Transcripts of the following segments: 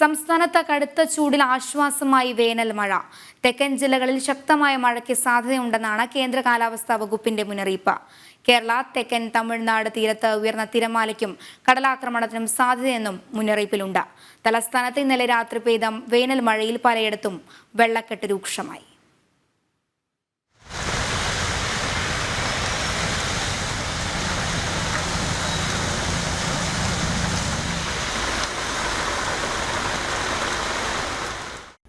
സംസ്ഥാനത്ത് കടുത്ത ചൂടിൽ ആശ്വാസമായി വേനൽ മഴ. തെക്കൻ ജില്ലകളിൽ ശക്തമായ മഴയ്ക്ക് സാധ്യതയുണ്ടെന്നാണ് കേന്ദ്ര കാലാവസ്ഥാ വകുപ്പിന്റെ മുന്നറിയിപ്പ്. കേരള തെക്കൻ തമിഴ്നാട് തീരത്ത് ഉയർന്ന തിരമാലയ്ക്കും കടലാക്രമണത്തിനും സാധ്യതയെന്നും മുന്നറിയിപ്പിലുണ്ട്. തലസ്ഥാനത്ത് ഇന്നലെ രാത്രി പെയ്ത വേനൽ മഴയിൽ പലയിടത്തും വെള്ളക്കെട്ട് രൂക്ഷമായി.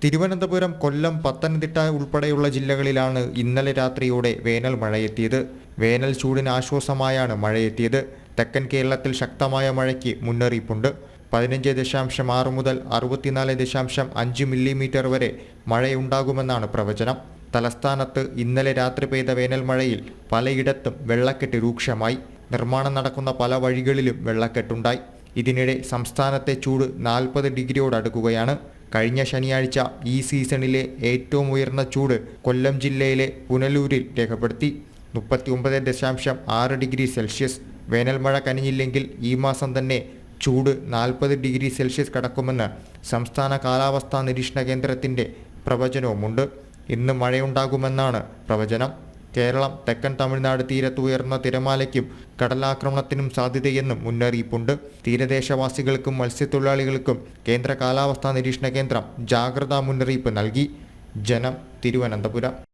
തിരുവനന്തപുരം കൊല്ലം പത്തനംതിട്ട ഉൾപ്പെടെയുള്ള ജില്ലകളിലാണ് ഇന്നലെ രാത്രിയോടെ വേനൽ മഴയെത്തിയത്. വേനൽ ചൂടിന് ആശ്വാസമായാണ് മഴയെത്തിയത്. തെക്കൻ കേരളത്തിൽ ശക്തമായ മഴയ്ക്ക് മുന്നറിയിപ്പുണ്ട്. പതിനഞ്ച് ദശാംശം ആറ് മുതൽ അറുപത്തിനാല് ദശാംശം അഞ്ച് മില്ലിമീറ്റർ വരെ മഴയുണ്ടാകുമെന്നാണ് പ്രവചനം. തലസ്ഥാനത്ത് ഇന്നലെ രാത്രി പെയ്ത വേനൽ മഴയിൽ പലയിടത്തും വെള്ളക്കെട്ട് രൂക്ഷമായി. നിർമ്മാണം നടക്കുന്ന പല വഴികളിലും വെള്ളക്കെട്ടുണ്ടായി. ഇതിനിടെ സംസ്ഥാനത്തെ ചൂട് നാൽപ്പത് ഡിഗ്രിയോടടുക്കുകയാണ് കഴിഞ്ഞ ശനിയാഴ്ച ഈ സീസണിലെ ഏറ്റവും ഉയർന്ന ചൂട് കൊല്ലം ജില്ലയിലെ പുനലൂരിൽ രേഖപ്പെടുത്തി. മുപ്പത്തിയൊമ്പത് ദശാംശം ആറ് ഡിഗ്രി സെൽഷ്യസ്. വേനൽമഴ കനിഞ്ഞില്ലെങ്കിൽ ഈ മാസം തന്നെ ചൂട് നാൽപ്പത് ഡിഗ്രി സെൽഷ്യസ് കടക്കുമെന്ന് സംസ്ഥാന കാലാവസ്ഥാ നിരീക്ഷണ കേന്ദ്രത്തിന്റെ പ്രവചനവുമുണ്ട്. ഇന്ന് മഴയുണ്ടാകുമെന്നാണ് പ്രവചനം. കേരളം തെക്കൻ തമിഴ്നാട് തീരത്ത് ഉയർന്ന തിരമാലയ്ക്കും കടലാക്രമണത്തിനും സാധ്യതയെന്നും മുന്നറിയിപ്പുണ്ട്. തീരദേശവാസികൾക്കും മത്സ്യത്തൊഴിലാളികൾക്കും കേന്ദ്ര കാലാവസ്ഥാ നിരീക്ഷണ കേന്ദ്രം ജാഗ്രതാ മുന്നറിയിപ്പ് നൽകി. ജനം തിരുവനന്തപുരം.